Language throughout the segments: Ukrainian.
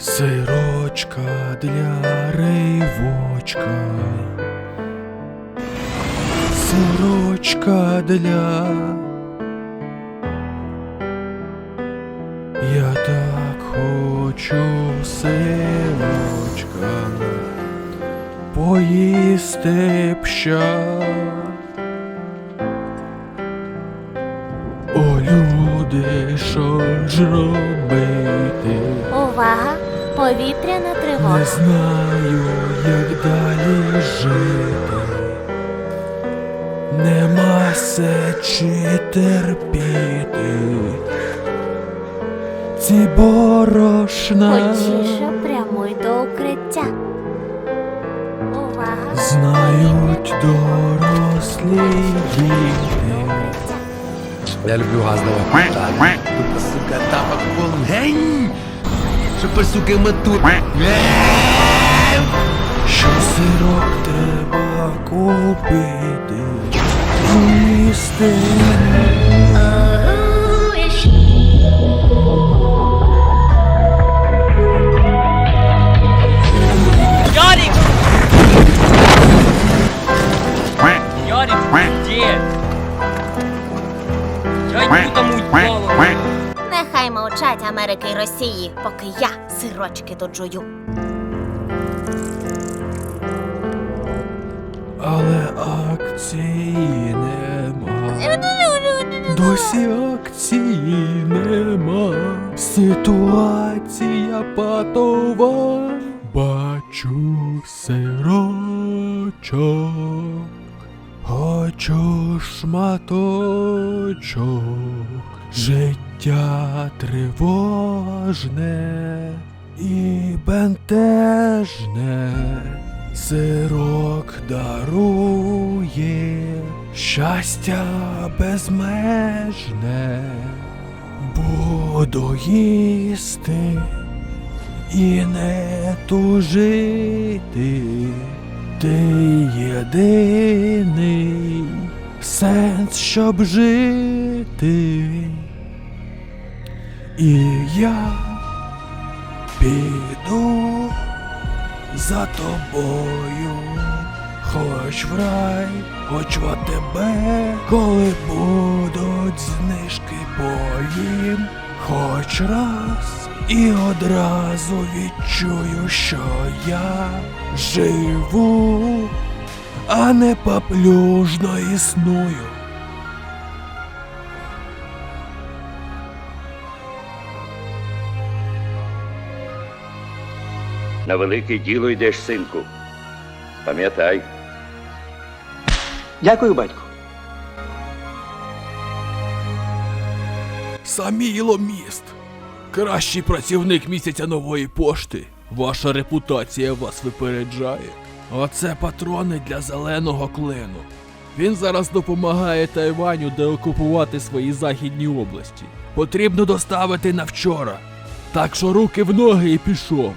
Сирочка для ривочка. Сирочка для. Я так хочу сирочка. Поїсти б ща. О, люди, що ж робити? Увага! Повітряна Не знаю, як далі жити. Нема сечі терпіти. Ці борошна Хочіше прямуй до укриття. Увага! знають дорослі діти. Я люблю газ давай. Тут, сука, тапок пол. Гень! суки, матур. Що сирок треба купити, їсти. Нехай Америки і Росії, поки я сирочки доджую. Але акції нема. Досі акції нема. Ситуація патова. Бачу сирочок. Хочу шматочок. Життя тривожне і бентежне. Сирок дарує щастя безмежне. Буду їсти і не тужити. Ти єдиний сенс, щоб жити. І я піду за тобою, хоч в рай, хоч в АТБ, коли будуть знижки поїм, хоч раз і одразу відчую, що я живу, а не поплюжно існую. На велике діло йдеш, синку. Пам'ятай, Дякую, батьку. Саміло міст. Кращий працівник місяця нової пошти. Ваша репутація вас випереджає. Оце патрони для зеленого клину. Він зараз допомагає Тайваню деокупувати свої західні області. Потрібно доставити на вчора. Так що руки в ноги і пішов.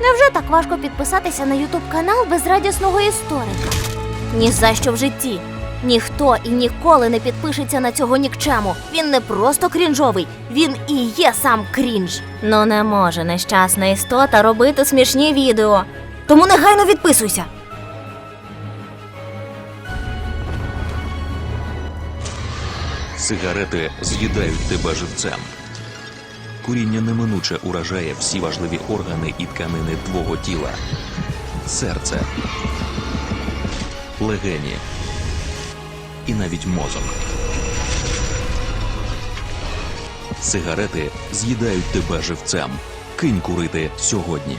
Невже так важко підписатися на Ютуб канал безрадісного історика? Ні за що в житті. Ніхто і ніколи не підпишеться на цього нікчему. Він не просто крінжовий, він і є сам крінж. Ну не може нещасна істота робити смішні відео. Тому негайно відписуйся. Сигарети з'їдають тебе живцем. Куріння неминуче уражає всі важливі органи і тканини твого тіла: серце, легені і навіть мозок. Сигарети з'їдають тебе живцем. Кинь курити сьогодні.